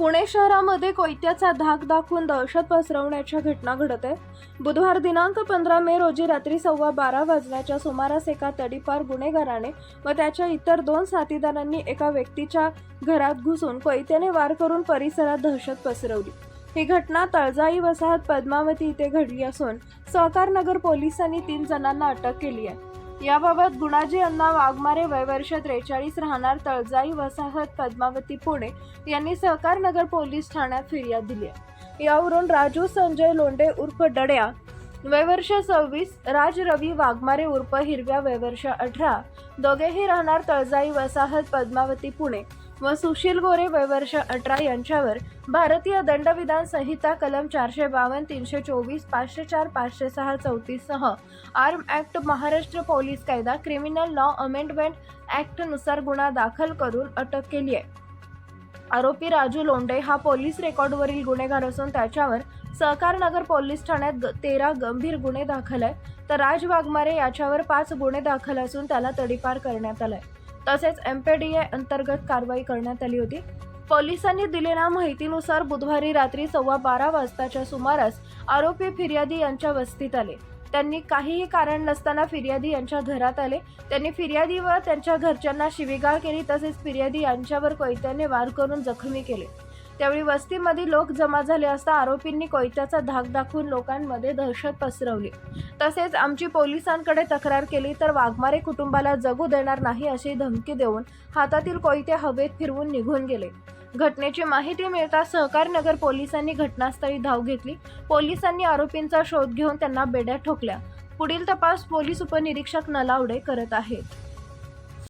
पुणे शहरामध्ये कोयत्याचा धाक दाखवून दहशत पसरवण्याच्या घटना घडत आहे. बुधवार दिनांक पंधरा मे रोजी रात्री सव्वा बारा वाजण्याच्या सुमारास एका तडीपार गुन्हेगाराने व त्याच्या इतर दोन साथीदारांनी एका व्यक्तीच्या घरात घुसून कोयत्याने वार करून परिसरात दहशत पसरवली. ही घटना तळजाई वसाहत पद्मावती इथे घडली असून सहकारनगर पोलिसांनी तीन जणांना अटक केली आहे. याबाबत गुणाजी अण्णा वाघमारे वयवर्ष त्रेचाळीस राहणार तळजाई वसाहत पद्मावती पुणे यांनी सहकार नगर पोलीस ठाण्यात फिर्याद दिली आहे. यावरून राजू संजय लोंडे उर्फ डड्या वयवर्ष सव्वीस राज रवी वाघमारे उर्फ हिरव्या वयवर्ष अठरा. दोघेही राहणार तळजाई वसाहत पद्मावती पुणे. व सुशील गोरे वयवर्ष अठरा यांच्यावर भारतीय दंडविधान संहिता कलम चारशे बावन्न तीनशे चोवीस पाचशे चार पाचशे सहा चौतीस सह आर्म ॲक्ट महाराष्ट्र पोलीस कायदा क्रिमिनल लॉ अमेंडमेंट ॲक्टनुसार गुन्हा दाखल करून अटक केली आहे. आरोपी राजू लोंडे हा पोलीस रेकॉर्डवरील गुन्हेगार असून त्याच्यावर सहकारनगर पोलीस ठाण्यात तेरा गंभीर गुन्हे दाखल आहे तर राज वाघमारे याच्यावर पाच गुन्हे दाखल असून त्याला तडीपार करण्यात आलाय. तसेच एमपीडीए अंतर्गत कारवाई करण्यात आली होती. पोलिसांनी दिलेल्या माहितीनुसार बुधवारी रात्री सव्वा बारा वाजताच्या सुमारास आरोपी फिर्यादी यांच्या वस्तीत आले. त्यांनी काहीही कारण नसताना फिर्यादी यांच्या घरात आले. त्यांनी फिर्यादी व त्यांच्या घरच्यांना शिवीगाळ केली तसेच फिर्यादी यांच्यावर कोयत्याने वार करून जखमी केले. त्यावेळी वस्तीमध्ये लोक जमा झाले असता आरोपींनी कोयत्याचा धाक दाखवून लोकांमध्ये दहशत पसरवली. तसेच आमची पोलिसांकडे तक्रार केली तर वाघमारे कुटुंबाला जगू देणार नाही अशी धमकी देऊन हातातील कोयते हवेत फिरवून निघून गेले. घटनेची माहिती मिळताच सहकारनगर पोलिसांनी घटनास्थळी धाव घेतली. पोलिसांनी आरोपींचा शोध घेऊन त्यांना बेड्या ठोकल्या. पुढील तपास पोलीस उपनिरीक्षक नलावडे करत आहेत.